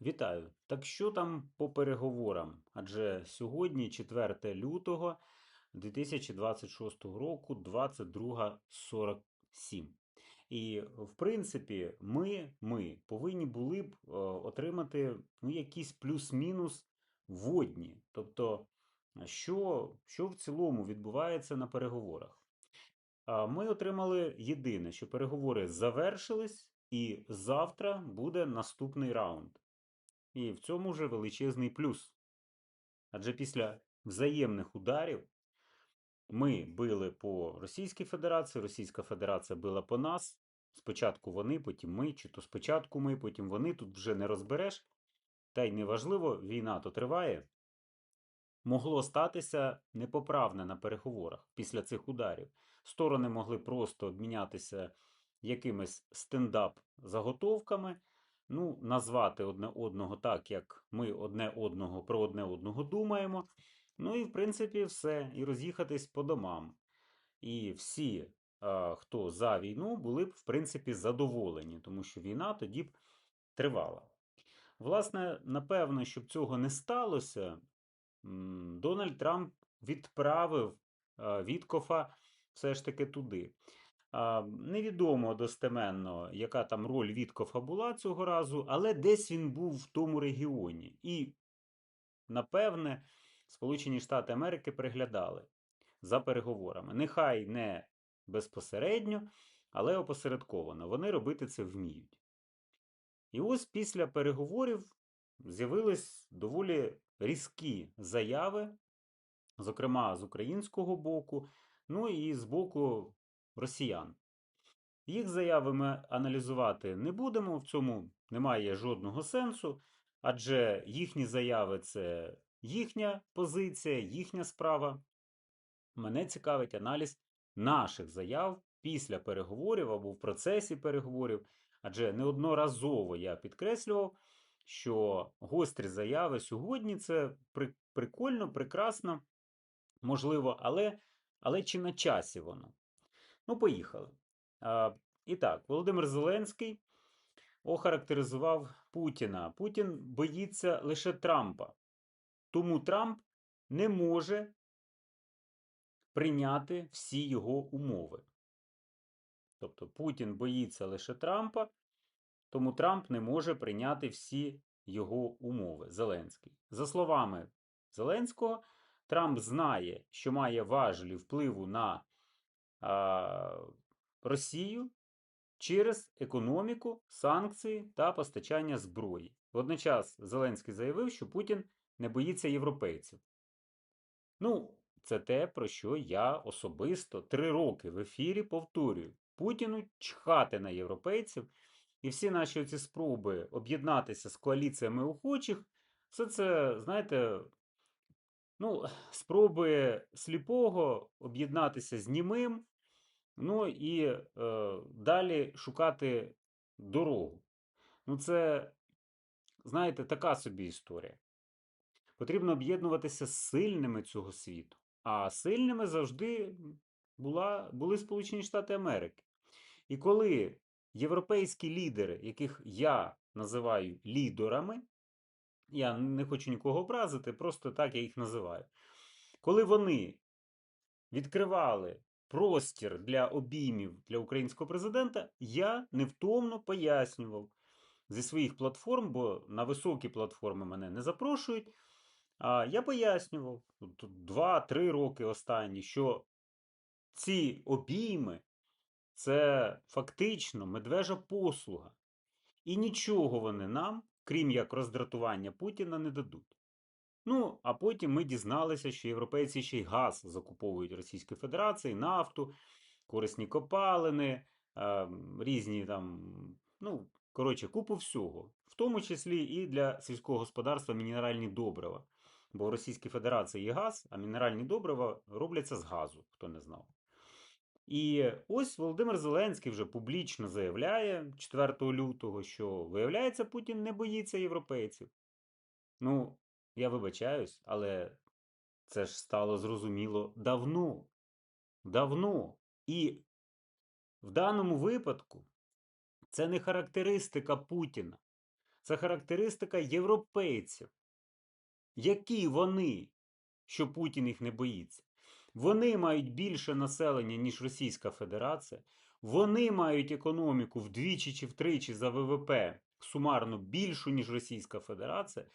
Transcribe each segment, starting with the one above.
Вітаю! Так що там по переговорам? Адже сьогодні, 4 лютого 2026 року, 22.47. І, в принципі, ми, ми повинні були б е, отримати ну, якісь плюс-мінус водні. Тобто, що, що в цілому відбувається на переговорах? Ми отримали єдине, що переговори завершились, і завтра буде наступний раунд. І в цьому вже величезний плюс. Адже після взаємних ударів ми били по Російській Федерації, Російська Федерація била по нас. Спочатку вони, потім ми, чи то спочатку ми, потім вони. Тут вже не розбереш. Та й неважливо, війна то триває. Могло статися непоправне на переговорах після цих ударів. Сторони могли просто обмінятися якимись стендап-заготовками ну, назвати одне одного так, як ми одне одного про одне одного думаємо. Ну і, в принципі, все. І роз'їхатись по домам. І всі, хто за війну, були б, в принципі, задоволені, тому що війна тоді б тривала. Власне, напевно, щоб цього не сталося, Дональд Трамп відправив Віткофа все ж таки туди. Невідомо достеменно, яка там роль Віткофа була цього разу, але десь він був в тому регіоні. І, напевне, Сполучені Штати Америки приглядали за переговорами. Нехай не безпосередньо, але опосередковано. Вони робити це вміють. І ось після переговорів з'явились доволі різкі заяви, зокрема з українського боку, ну і з боку росіян. Їх заяви ми аналізувати не будемо, в цьому немає жодного сенсу, адже їхні заяви це їхня позиція, їхня справа. Мене цікавить аналіз наших заяв після переговорів або в процесі переговорів, адже неодноразово я підкреслював, що гострі заяви сьогодні це прикольно, прекрасно, можливо, але, але чи на часі воно? Ну, поїхали. І так, Володимир Зеленський охарактеризував Путіна. Путін боїться лише Трампа. Тому Трамп не може прийняти всі його умови. Тобто Путін боїться лише Трампа, тому Трамп не може прийняти всі його умови. Зеленський. За словами Зеленського, Трамп знає, що має важелі впливу на Росію через економіку, санкції та постачання зброї. Водночас Зеленський заявив, що Путін не боїться європейців. Ну, це те, про що я особисто три роки в ефірі повторюю: Путіну чхати на європейців, і всі наші оці спроби об'єднатися з коаліціями охочих, все це, знаєте, ну, спроби сліпого об'єднатися з німим, Ну і е, далі шукати дорогу. Ну, це, знаєте, така собі історія. Потрібно об'єднуватися з сильними цього світу. А сильними завжди була, були Сполучені Штати Америки. І коли європейські лідери, яких я називаю лідерами, я не хочу нікого образити, просто так я їх називаю. Коли вони відкривали простір для обіймів для українського президента, я невтомно пояснював зі своїх платформ, бо на високі платформи мене не запрошують. А я пояснював тут два-три роки останні, що ці обійми це фактично медвежа послуга. І нічого вони нам, крім як роздратування Путіна, не дадуть. Ну, а потім ми дізналися, що європейці ще й газ закуповують Російської Федерації, нафту, корисні копалини, різні там, ну, коротше, купу всього, в тому числі і для сільського господарства мінеральні добрива. Бо в Російській Федерації є газ, а мінеральні добрива робляться з газу, хто не знав. І ось Володимир Зеленський вже публічно заявляє 4 лютого, що виявляється, Путін не боїться європейців. Ну, я вибачаюсь, але це ж стало зрозуміло давно. Давно. І в даному випадку це не характеристика Путіна. Це характеристика європейців. Які вони, що Путін їх не боїться? Вони мають більше населення, ніж Російська Федерація. Вони мають економіку вдвічі чи втричі за ВВП сумарно більшу, ніж Російська Федерація.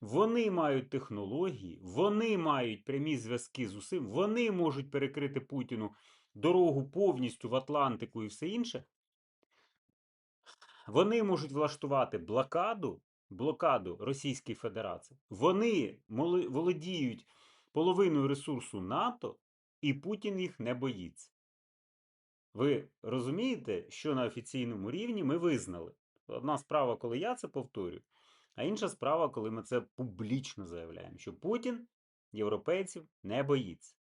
Вони мають технології, вони мають прямі зв'язки з усім, вони можуть перекрити Путіну дорогу повністю в Атлантику і все інше. Вони можуть влаштувати блокаду, блокаду Російської Федерації. Вони володіють половиною ресурсу НАТО, і Путін їх не боїться. Ви розумієте, що на офіційному рівні ми визнали? Одна справа, коли я це повторюю, а інша справа, коли ми це публічно заявляємо, що Путін європейців не боїться.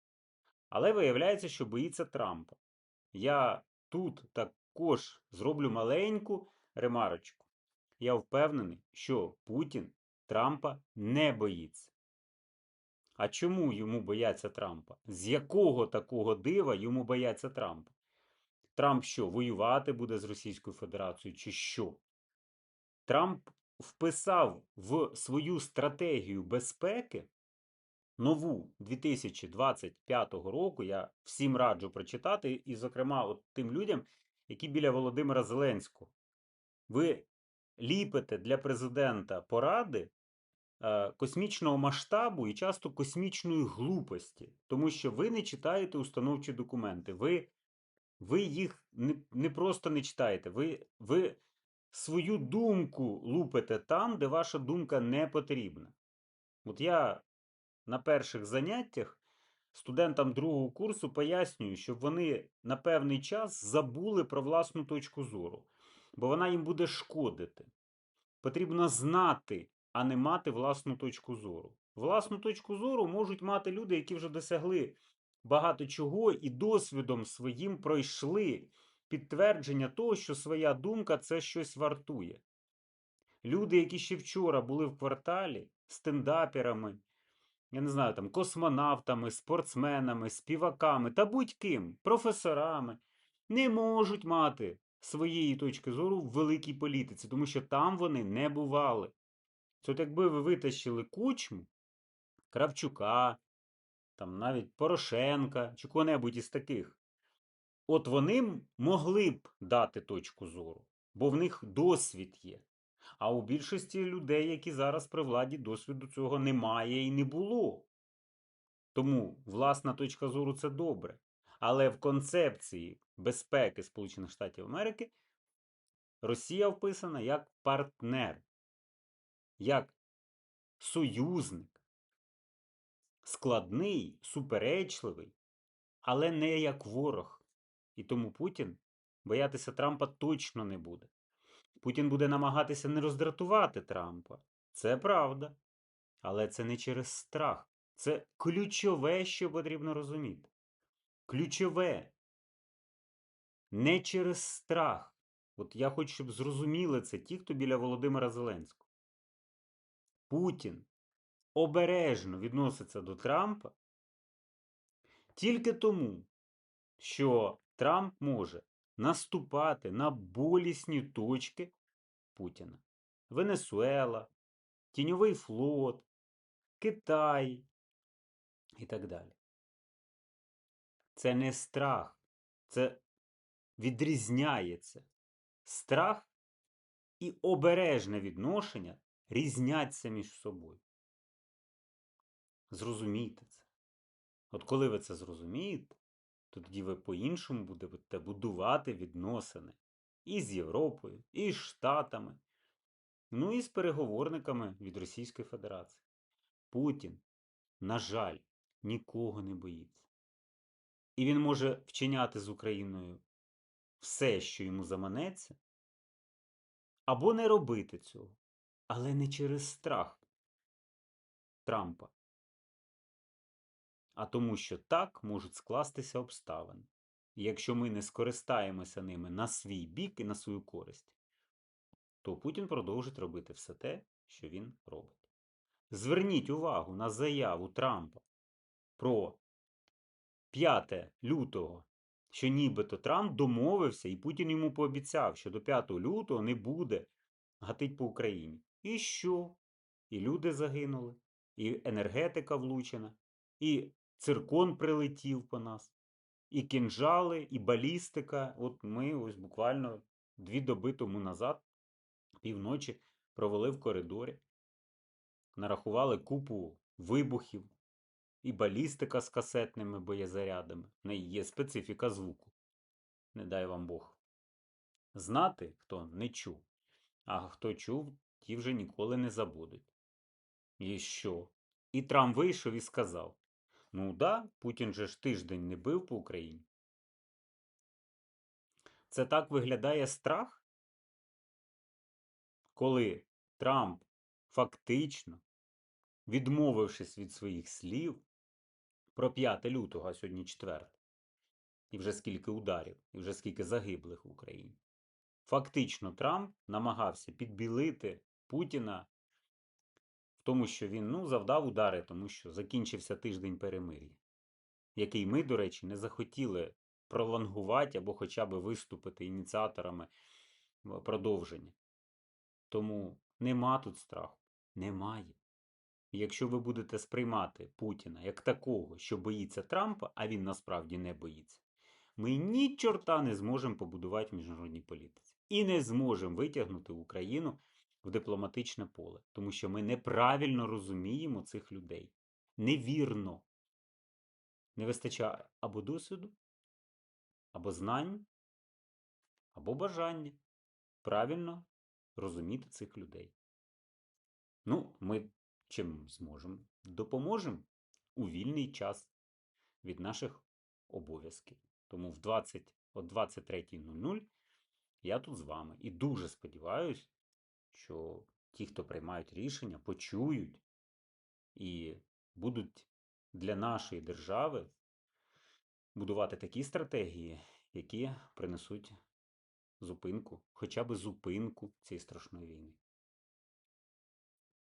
Але виявляється, що боїться Трампа. Я тут також зроблю маленьку ремарочку. Я впевнений, що Путін Трампа не боїться. А чому йому бояться Трампа? З якого такого дива йому бояться Трампа? Трамп що, воювати буде з Російською Федерацією, чи що? Трамп вписав в свою стратегію безпеки нову 2025 року. Я всім раджу прочитати, і, зокрема, от тим людям, які біля Володимира Зеленського. Ви ліпите для президента поради космічного масштабу і часто космічної глупості, тому що ви не читаєте установчі документи. Ви, ви їх не, не просто не читаєте, ви, ви свою думку лупите там, де ваша думка не потрібна. От я на перших заняттях студентам другого курсу пояснюю, щоб вони на певний час забули про власну точку зору, бо вона їм буде шкодити. Потрібно знати, а не мати власну точку зору. Власну точку зору можуть мати люди, які вже досягли багато чого і досвідом своїм пройшли підтвердження того, що своя думка це щось вартує. Люди, які ще вчора були в кварталі стендаперами, я не знаю, там, космонавтами, спортсменами, співаками та будь-ким, професорами, не можуть мати своєї точки зору в великій політиці, тому що там вони не бували. От якби ви витащили кучму, Кравчука, там навіть Порошенка чи кого-небудь із таких, от вони могли б дати точку зору, бо в них досвід є. А у більшості людей, які зараз при владі, досвіду цього немає і не було. Тому власна точка зору це добре. Але в концепції безпеки Сполучених Штатів Америки Росія вписана як партнер, як союзник, складний, суперечливий, але не як ворог. І тому Путін боятися Трампа точно не буде. Путін буде намагатися не роздратувати Трампа. Це правда. Але це не через страх. Це ключове, що потрібно розуміти. Ключове. Не через страх. От я хочу, щоб зрозуміли це ті, хто біля Володимира Зеленського. Путін обережно відноситься до Трампа тільки тому, що Трамп може наступати на болісні точки Путіна. Венесуела, Тіньовий флот, Китай і так далі. Це не страх, це відрізняється. Страх і обережне відношення різняться між собою. Зрозумійте це. От коли ви це зрозумієте, то тоді ви по-іншому будете будувати відносини і з Європою, і з Штатами, ну і з переговорниками від Російської Федерації. Путін, на жаль, нікого не боїться. І він може вчиняти з Україною все, що йому заманеться, або не робити цього, але не через страх Трампа, а тому, що так можуть скластися обставини. Якщо ми не скористаємося ними на свій бік і на свою користь, то Путін продовжить робити все те, що він робить. Зверніть увагу на заяву Трампа про 5 лютого, що нібито Трамп домовився, і Путін йому пообіцяв, що до 5 лютого не буде гатить по Україні. І що? І люди загинули, і енергетика влучена, і циркон прилетів по нас, і кінжали, і балістика. От ми ось буквально дві доби тому назад, півночі, провели в коридорі, нарахували купу вибухів, і балістика з касетними боєзарядами. В неї є специфіка звуку. Не дай вам Бог. Знати, хто не чув, а хто чув, ті вже ніколи не забудуть. І що? І Трамп вийшов і сказав: Ну да, Путін же ж тиждень не бив по Україні. Це так виглядає страх, коли Трамп фактично, відмовившись від своїх слів про 5 лютого, а сьогодні 4, і вже скільки ударів, і вже скільки загиблих в Україні. Фактично, Трамп намагався підбілити Путіна в тому, що він ну, завдав удари, тому що закінчився тиждень перемир'я, який ми, до речі, не захотіли пролонгувати або хоча б виступити ініціаторами продовження. Тому нема тут страху. Немає. Якщо ви будете сприймати Путіна як такого, що боїться Трампа, а він насправді не боїться, ми ні чорта не зможемо побудувати в міжнародній політиці. І не зможемо витягнути Україну в дипломатичне поле, тому що ми неправильно розуміємо цих людей. Невірно. Не вистачає або досвіду, або знань, або бажання правильно розуміти цих людей. Ну, ми чим зможемо, допоможемо у вільний час від наших обов'язків. Тому в 20, о 23.00 я тут з вами. І дуже сподіваюся, що ті, хто приймають рішення, почують і будуть для нашої держави будувати такі стратегії, які принесуть зупинку, хоча б зупинку цієї страшної війни.